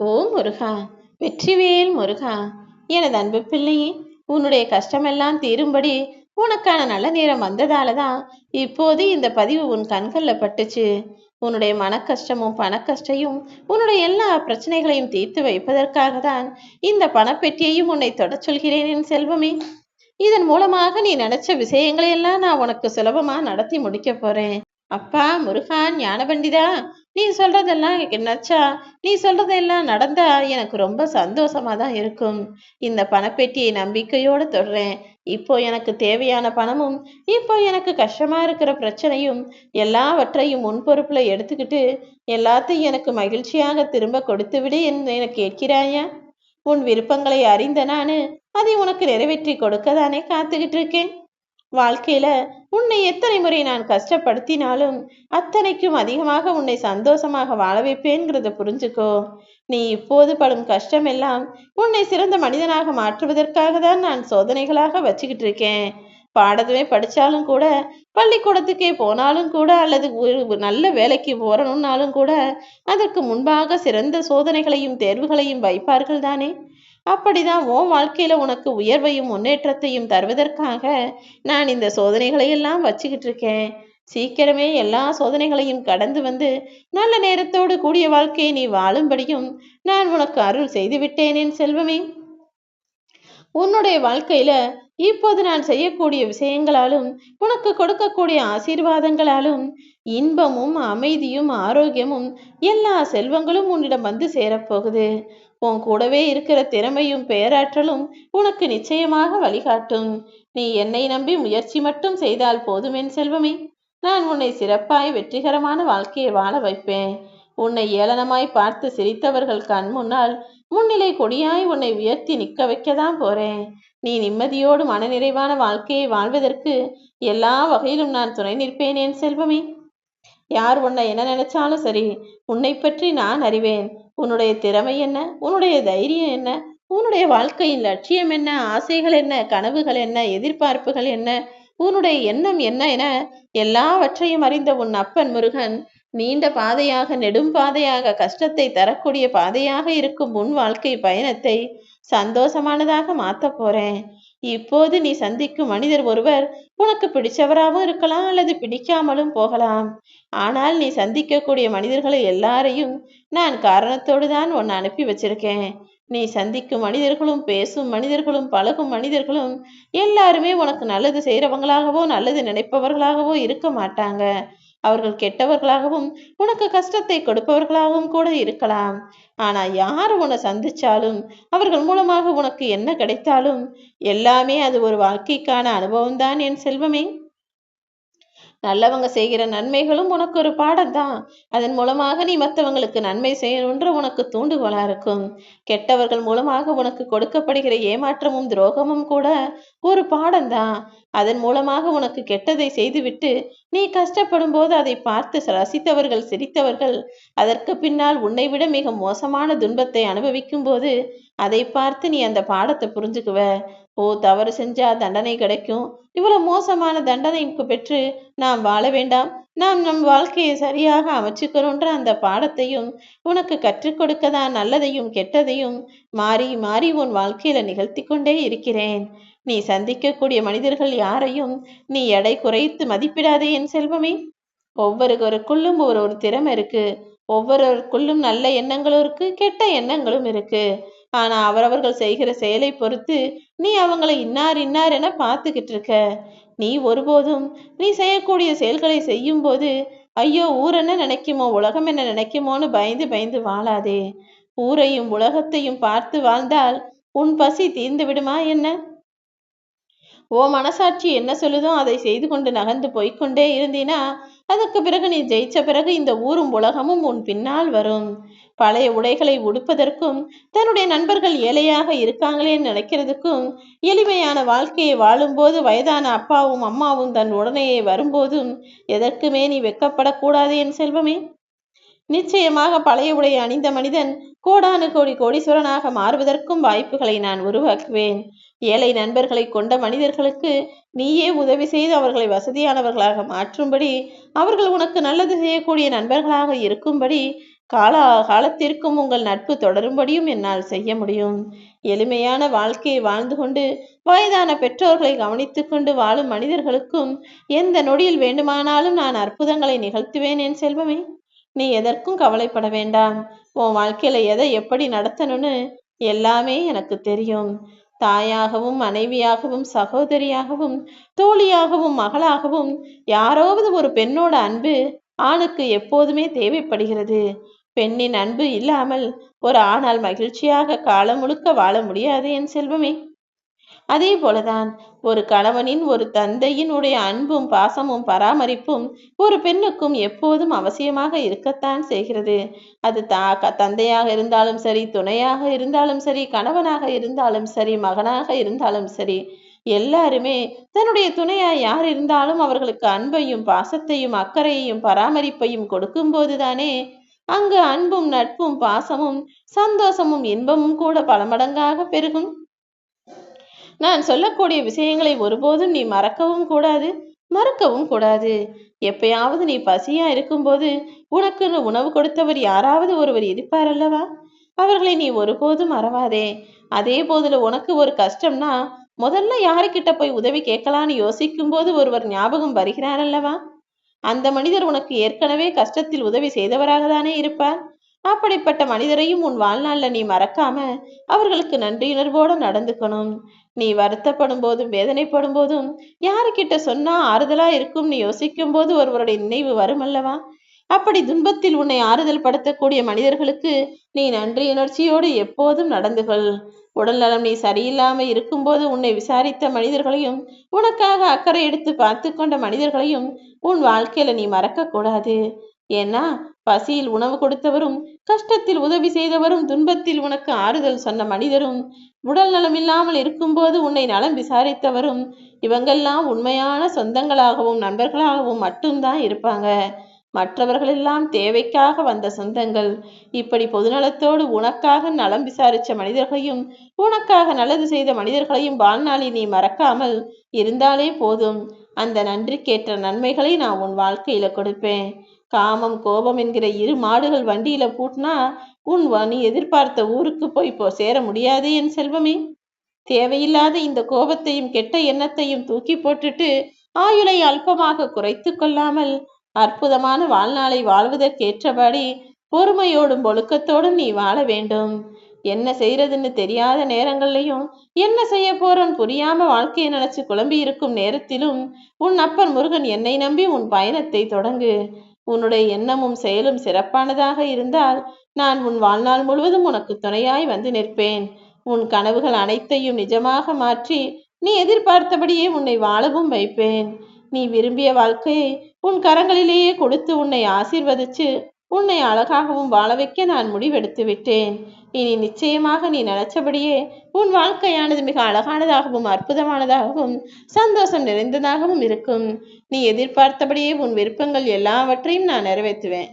ஓ முருகா வெற்றிவேல் முருகா எனது அன்பு பிள்ளையே உன்னுடைய கஷ்டமெல்லாம் தீரும்படி உனக்கான நல்ல நேரம் வந்ததால தான் இப்போது இந்த பதிவு உன் கண்களில் பட்டுச்சு. உன்னுடைய மன கஷ்டமும் பண கஷ்டையும் உன்னுடைய எல்லா பிரச்சனைகளையும் தீர்த்து வைப்பதற்காக தான் இந்த பணப்பெட்டியையும் உன்னை தொடச் சொல்கிறேன் என் செல்வமே. இதன் மூலமாக நீ நினைச்ச விஷயங்களை எல்லாம் நான் உனக்கு சுலபமா நடத்தி முடிக்க போறேன். அப்பா முருகா ஞானபண்டிதா நீ சொல்றதெல்லாம் நச்சா நீ சொல்றதெல்லாம் நடந்தா எனக்கு ரொம்ப சந்தோஷமா தான் இருக்கும். இந்த பணப்பெட்டியை நம்பிக்கையோடு தொடுறேன். இப்போ எனக்கு தேவையான பணமும் இப்போ எனக்கு கஷ்டமா இருக்கிற பிரச்சனையும் எல்லாவற்றையும் முன்பொறுப்புல எடுத்துக்கிட்டு எல்லாத்தையும் எனக்கு மகிழ்ச்சியாக திரும்ப கொடுத்து விடு என்று கேட்கிறாயா? உன் விருப்பங்களை அறிந்த நானு அதை உனக்கு நிறைவேற்றி கொடுக்க தானே காத்துக்கிட்டு இருக்கேன்? வாழ்க்கையில உன்னை எத்தனை முறை நான் கஷ்டப்படுத்தினாலும் அத்தனைக்கும் அதிகமாக உன்னை சந்தோஷமாக வாழ வைப்பேங்கிறத புரிஞ்சுக்கோ. நீ இப்போது படும் கஷ்டம் எல்லாம் உன்னை சிறந்த மனிதனாக மாற்றுவதற்காக தான் நான் சோதனைகளாக வச்சுக்கிட்டு இருக்கேன். பாடதுமே படித்தாலும் கூட பள்ளிக்கூடத்துக்கே போனாலும் கூட அல்லது ஒரு நல்ல வேலைக்கு போறணும்னாலும் கூட அதற்கு முன்பாக சிறந்த சோதனைகளையும் தேர்வுகளையும் வைப்பார்கள் தானே? அப்படிதான் உன் வாழ்க்கையில உனக்கு உயர்வையும் முன்னேற்றத்தையும் தருவதற்காக நான் இந்த சோதனைகளை எல்லாம் வச்சுக்கிட்டு இருக்கேன். சீக்கிரமே எல்லா சோதனைகளையும் கடந்து வந்து நல்ல நேரத்தோடு கூடிய வாழ்க்கையை நீ வாழும்படியும் நான் உனக்கு அருள் செய்து விட்டேன் என் செல்வமே. உன்னுடைய வாழ்க்கையில இப்போது நான் செய்யக்கூடிய விஷயங்களாலும் உனக்கு கொடுக்கக்கூடிய ஆசீர்வாதங்களாலும் இன்பமும் அமைதியும் ஆரோக்கியமும் எல்லா செல்வங்களும் உன்னிடம் வந்து சேரப்போகுது. உன் கூடவே இருக்கிற திறமையும் பேராற்றலும் உனக்கு நிச்சயமாக வழிகாட்டும். நீ என்னை நம்பி முயற்சி மட்டும் செய்தால் போதுமென் செல்வமே. நான் உன்னை சிறப்பாய் வெற்றிகரமான வாழ்க்கையை வாழ வைப்பேன். உன்னை ஏளனமாய் பார்த்து சிரித்தவர்கள் கண் முன்னால் முன்னிலை கொடியாய் உன்னை உயர்த்தி நிற்க வைக்கதான் போறேன். நீ நிம்மதியோடு மனநிறைவான வாழ்க்கையை வாழ்வதற்கு எல்லா வகையிலும் நான் துணை நிற்பேன் என் செல்வமே. யார் உன்னை என்ன நினைச்சாலும் சரி உன்னை பற்றி நான் அறிவேன். உன்னுடைய திறமை என்ன? உன்னுடைய தைரியம் என்ன? உன்னுடைய வாழ்க்கையின் லட்சியம் என்ன? ஆசைகள் என்ன? கனவுகள் என்ன? எதிர்பார்ப்புகள் என்ன? உன்னுடைய எண்ணம் என்ன என எல்லாவற்றையும் அறிந்த உன் அப்பன் முருகன் நீண்ட பாதையாக நெடும் பாதையாக கஷ்டத்தை தரக்கூடிய பாதையாக இருக்கும் உன் வாழ்க்கை பயணத்தை சந்தோஷமானதாக மாத்த போறேன். இப்போது நீ சந்திக்கும் மனிதர் ஒருவர் உனக்கு பிடிச்சவராகவும் இருக்கலாம் அல்லது பிடிக்காமலும் போகலாம். ஆனால் நீ சந்திக்கக்கூடிய மனிதர்களை எல்லாரையும் நான் காரணத்தோடு தான் உன்னை அனுப்பி வச்சிருக்கேன். நீ சந்திக்கும் மனிதர்களும் பேசும் மனிதர்களும் பழகும் மனிதர்களும் எல்லாருமே உனக்கு நல்லது செய்கிறவங்களாகவோ நல்லது நினைப்பவர்களாகவோ இருக்க மாட்டாங்க. அவர்கள் கெட்டவர்களாகவும் உனக்கு கஷ்டத்தை கொடுப்பவர்களாகவும் கூட இருக்கலாம். ஆனா யார் உன்னை சந்திச்சாலும் அவர்கள் மூலமாக உனக்கு என்ன கிடைத்தாலும் எல்லாமே அது ஒரு வாழ்க்கைக்கான அனுபவம்தான் என் செல்வமே. நல்லவங்க செய்கிற நன்மைகளும் உனக்கு ஒரு பாடம் தான் அதன் மூலமாக நீ மற்றவங்களுக்கு நன்மை செய்யணுன்ற உனக்கு தூண்டுகோலா இருக்கும். கெட்டவர்கள் மூலமாக உனக்கு கொடுக்கப்படுகிற ஏமாற்றமும் துரோகமும் கூட ஒரு பாடம் தான் அதன் மூலமாக உனக்கு கெட்டதை செய்துவிட்டு நீ கஷ்டப்படும் போது அதை பார்த்து ரசித்தவர்கள் சிரித்தவர்கள் அதற்கு பின்னால் உன்னை விட மிக மோசமான துன்பத்தை அனுபவிக்கும் போது அதை பார்த்து நீ அந்த பாடத்தை புரிஞ்சுக்குவ. ஓ தவறு செஞ்சா தண்டனை கிடைக்கும். இவ்வளவு மோசமான தண்டனை பெற்று நாம் வாழ வேண்டாம். நாம் நம் வாழ்க்கையை சரியாக அமைச்சுக்கிறோன்ற அந்த பாடத்தையும் உனக்கு கற்றுக் கொடுக்க தான் நல்லதையும் கெட்டதையும் மாறி மாறி உன் வாழ்க்கையில நிகழ்த்தி கொண்டே இருக்கிறேன். நீ சந்திக்கக்கூடிய மனிதர்கள் யாரையும் நீ எடை குறைத்து மதிப்பிடாதே என் செல்வமே. ஒவ்வொருவருக்குள்ளும் ஒரு ஒரு திறமை இருக்கு. ஒவ்வொருவருக்குள்ளும் நல்ல எண்ணங்களும் இருக்கு கெட்ட எண்ணங்களும் இருக்கு. ஆனா அவரவர்கள் செய்கிற செயலை பொறுத்து நீ அவங்களை இன்னார் இன்னார் என பார்த்துக்கிட்டு இருக்க. நீ ஒருபோதும் நீ செய்யக்கூடிய செயல்களை செய்யும் போது ஐயோ ஊர் என்ன நினைக்குமோ உலகம் என்ன நினைக்குமோன்னு பயந்து பயந்து வாழாதே. ஊரையும் உலகத்தையும் பார்த்து வாழ்ந்தால் உன் பசி தீர்ந்து விடுமா என்ன? ஓ மனசாட்சி என்ன சொல்லுதோ அதை செய்து கொண்டு நகர்ந்து போய்கொண்டே இருந்தீனா அதற்கு பிறகு நீ ஜெயிச்ச பிறகு இந்த ஊரும் உலகமும் உன் பின்னால் வரும். பழைய உடைகளை உடுப்பதற்கும் தன்னுடைய நண்பர்கள் ஏழையாக இருக்காங்களே நினைக்கிறதுக்கும் எளிமையான வாழ்க்கையை வாழும்போது வயதான அப்பாவும் அம்மாவும் தன் உடனேயே வரும்போதும் எதற்குமே நீ வெக்கப்படக்கூடாது என் செல்வமே. நிச்சயமாக பழைய உடை அணிந்த மனிதன் கோடானு கோடி கோடீஸ்வரனாக மாறுவதற்கும் வாய்ப்புகளை நான் உருவாக்குவேன். ஏழை நண்பர்களை கொண்ட மனிதர்களுக்கு நீயே உதவி செய்து அவர்களை வசதியானவர்களாக மாற்றும்படி அவர்கள் உனக்கு நல்லது செய்யக்கூடிய நண்பர்களாக இருக்கும்படி கால காலத்திற்கும் உங்கள் நட்பு தொடரும்படியும் என்னால் செய்ய முடியும். எளிமையான வாழ்க்கையை வாழ்ந்து கொண்டு வயதான பெற்றோர்களை கவனித்துக் கொண்டு வாழும் மனிதர்களுக்கும் எந்த நொடியில் வேண்டுமானாலும் நான் அற்புதங்களை நிகழ்த்துவேன் என் செல்வமே. நீ எதற்கும் கவலைப்பட வேண்டாம். உன் வாழ்க்கையில எதை எப்படி நடத்தணும்னு எல்லாமே எனக்கு தெரியும். தாயாகவும் மனைவியாகவும் சகோதரியாகவும் தோழியாகவும் மகளாகவும் யாராவது ஒரு பெண்ணோட அன்பு ஆணுக்கு எப்போதுமே தேவைப்படுகிறது. பெண்ணின் அன்பு இல்லாமல் ஒரு ஆணால் மகிழ்ச்சியாக காலம் முழுக்க வாழ முடியாது என் செல்வமே. அதே போலதான் ஒரு கணவனின் ஒரு தந்தையின் உடைய அன்பும் பாசமும் பராமரிப்பும் ஒரு பெண்ணுக்கும் எப்போதும் அவசியமாக இருக்கத்தான் செய்கிறது. அது தா தந்தையாக இருந்தாலும் சரி துணையாக இருந்தாலும் சரி கணவனாக இருந்தாலும் சரி மகனாக இருந்தாலும் சரி எல்லாருமே தன்னுடைய துணையா யார் இருந்தாலும் அவர்களுக்கு அன்பையும் பாசத்தையும் அக்கறையையும் பராமரிப்பையும் கொடுக்கும் போதுதானே அங்கு அன்பும் நட்பும் பாசமும் சந்தோஷமும் இன்பமும் கூட பல மடங்காக பெருகும். நான் சொல்லக்கூடிய விஷயங்களை ஒருபோதும் நீ மறக்கவும் கூடாது மறுக்கவும் கூடாது. எப்பயாவது நீ பசியா இருக்கும்போது உனக்குன்னு உணவு கொடுத்தவர் யாராவது ஒருவர் இருப்பார் அல்லவா? அவர்களை நீ ஒருபோதும் மறவாதே. அதே போதுல உனக்கு ஒரு கஷ்டம்னா முதல்ல யாருக்கிட்ட போய் உதவி கேட்கலான்னு யோசிக்கும் போது ஒருவர் ஞாபகம் வருகிறார் அல்லவா? அந்த மனிதர் உனக்கு ஏற்கனவே கஷ்டத்தில் உதவி செய்தவராக தானே இருப்பார். அப்படிப்பட்ட மனிதரையும் உன் வாழ்நாளில் நீ மறக்காம அவர்களுக்கு நன்றியுணர்வோடு நடந்துக்கணும். நீ வருத்தப்படும் போதும் வேதனைப்படும் போதும் யாருக்கிட்ட சொன்னா ஆறுதலா இருக்கும் நீ யோசிக்கும் போது ஒருவருடைய நினைவு வரும் அல்லவா? அப்படி துன்பத்தில் உன்னை ஆறுதல் படுத்தக்கூடிய மனிதர்களுக்கு நீ நன்றியுணர்ச்சியோடு எப்போதும் நடந்து கொள். உடல்நலம் நீ சரியில்லாம இருக்கும்போது உன்னை விசாரித்த மனிதர்களையும் உனக்காக அக்கறை எடுத்து பார்த்து கொண்ட மனிதர்களையும் உன் வாழ்க்கையில நீ மறக்க கூடாது ஏன்னா பசியில் உணவு கொடுத்தவரும் கஷ்டத்தில் உதவி செய்தவரும் துன்பத்தில் உனக்கு ஆறுதல் சொன்ன மனிதரும் உடல் நலம் இல்லாமல் இருக்கும்போது உன்னை நலம் விசாரித்தவரும் இவங்கெல்லாம் உண்மையான சொந்தங்களாகவும் நண்பர்களாகவும் மட்டும்தான் இருப்பாங்க. மற்றவர்களெல்லாம் தேவைக்காக வந்த சொந்தங்கள். இப்படி பொதுநலத்தோடு உனக்காக நலம் விசாரித்த மனிதர்களையும் உனக்காக நல்லது செய்த மனிதர்களையும் வாழ்நாளில் நீ மறக்காமல் இருந்தாலே போதும். அந்த நன்றிக்கேற்ற நன்மைகளை நான் உன் வாழ்க்கையில கொடுப்பேன். காமம் கோபம் என்கிற இரு மாடுகள் வண்டியில பூட்டினா உன் நீ எதிர்பார்த்த ஊருக்கு போய் போ சேர முடியாது என் செல்வமே. தேவையில்லாத இந்த கோபத்தையும் கெட்ட எண்ணத்தையும் தூக்கி போட்டுட்டு ஆயுளை அல்பமாக குறைத்து கொள்ளாமல் அற்புதமான வாழ்நாளை வாழ்வதற்கேற்றபடி பொறுமையோடும் ஒழுக்கத்தோடும் நீ வாழ வேண்டும். என்ன செய்யறதுன்னு தெரியாத நேரங்கள்லையும் என்ன செய்ய போறோம் புரியாம வாழ்க்கையை நினைச்சு குழம்பி இருக்கும் நேரத்திலும் உன் அப்பன் முருகன் என்னை நம்பி உன் பயணத்தை தொடங்கு. உன்னுடைய எண்ணமும் செயலும் சிறப்பானதாக இருந்தால் நான் உன் வாழ்நாள் முழுவதும் உனக்கு துணையாய் வந்து நிற்பேன். உன் கனவுகள் அனைத்தையும் நிஜமாக மாற்றி நீ எதிர்பார்த்தபடியே உன்னை வாழவும் வைப்பேன். நீ விரும்பிய வாழ்க்கையை உன் கரங்களிலேயே கொடுத்து உன்னை ஆசிர்வதிச்சு உன்னை அழகாகவும் வாழ வைக்க நான் முடிவெடுத்து விட்டேன் இனி நிச்சயமாக நீ நினைச்சபடியே உன் வாழ்க்கையானது மிக அழகானதாகவும் அற்புதமானதாகவும் சந்தோஷம் நிறைந்ததாகவும் இருக்கும். நீ எதிர்பார்த்தபடியே உன் விருப்பங்கள் எல்லாவற்றையும் நான் நிறைவேற்றுவேன்.